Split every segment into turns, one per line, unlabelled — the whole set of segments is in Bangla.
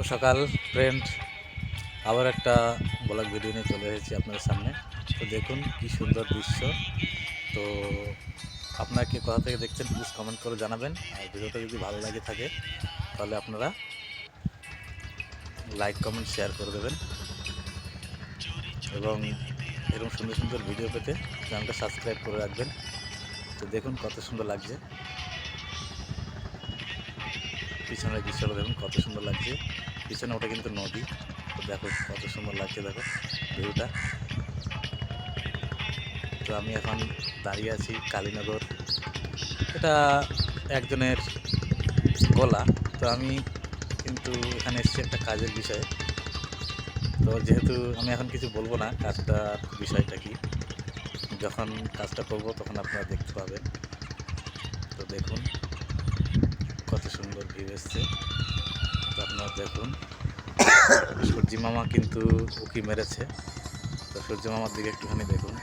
শুভ সকাল ফ্রেন্ড আবার একটা ব্লগ ভিডিও নিয়ে চলে এসেছি আপনাদের সামনে। তো দেখুন কি সুন্দর দৃশ্য। তো আপনারা কে কোথা থেকে দেখছেন প্লিজ কমেন্ট করে জানাবেন। আর ভিডিওটা যদি ভালো লাগে থাকে, তাহলে আপনারা লাইক কমেন্ট শেয়ার করে দেবেন। এবং এরকম সুন্দর সুন্দর ভিডিও পেতে চ্যানেলটা সাবস্ক্রাইব করে রাখবেন। তো দেখুন কত সুন্দর লাগছে। পিছনের দৃশ্যটা দেখুন কত সুন্দর লাগছে। পিছনে ওটা কিন্তু নদী। দেখো কত সুন্দর লাগছে, দেখো ভিউটা। তো আমি এখন দাঁড়িয়ে আছি কালীনগর। এটা একজনের গলা। তো আমি কিন্তু এখানে এসেছি একটা কাজের বিষয়ে। তো যেহেতু আমি এখন কিছু বলব না কাজটার বিষয়টা কি? যখন কাজটা করব তখন আপনারা দেখতে পাবেন। তো দেখুন কত সুন্দর ভিউ এসছে। আপনারা দেখুন। সূর্যি মামা কিন্তু উকি মেরেছে। তো সূর্য মামার দিকে একটুখানি দেখুন।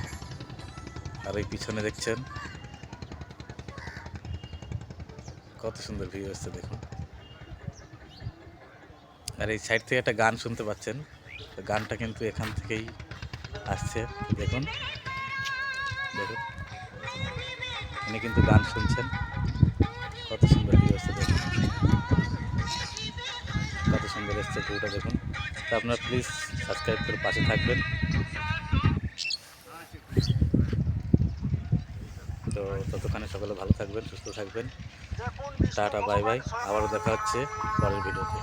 আর ওই পিছনে দেখছেন, কত সুন্দর ভিউ এসছে দেখুন। আর এই সাইড থেকে একটা গান শুনতে পাচ্ছেন। গানটা কিন্তু এখান থেকেই আসছে। দেখুন। দেখুন। উনি কিন্তু গান শুনছেন। কত সুন্দর এসছে দেখুন। তো আপনারা প্লিজ সাবস্ক্রাইব করে পাশে থাকবেন। তো ততক্ষণে সকলে ভালো থাকবেন, সুস্থ থাকবেন। টাটা বাই বাই আবারও দেখা হচ্ছে পরের ভিডিওতে।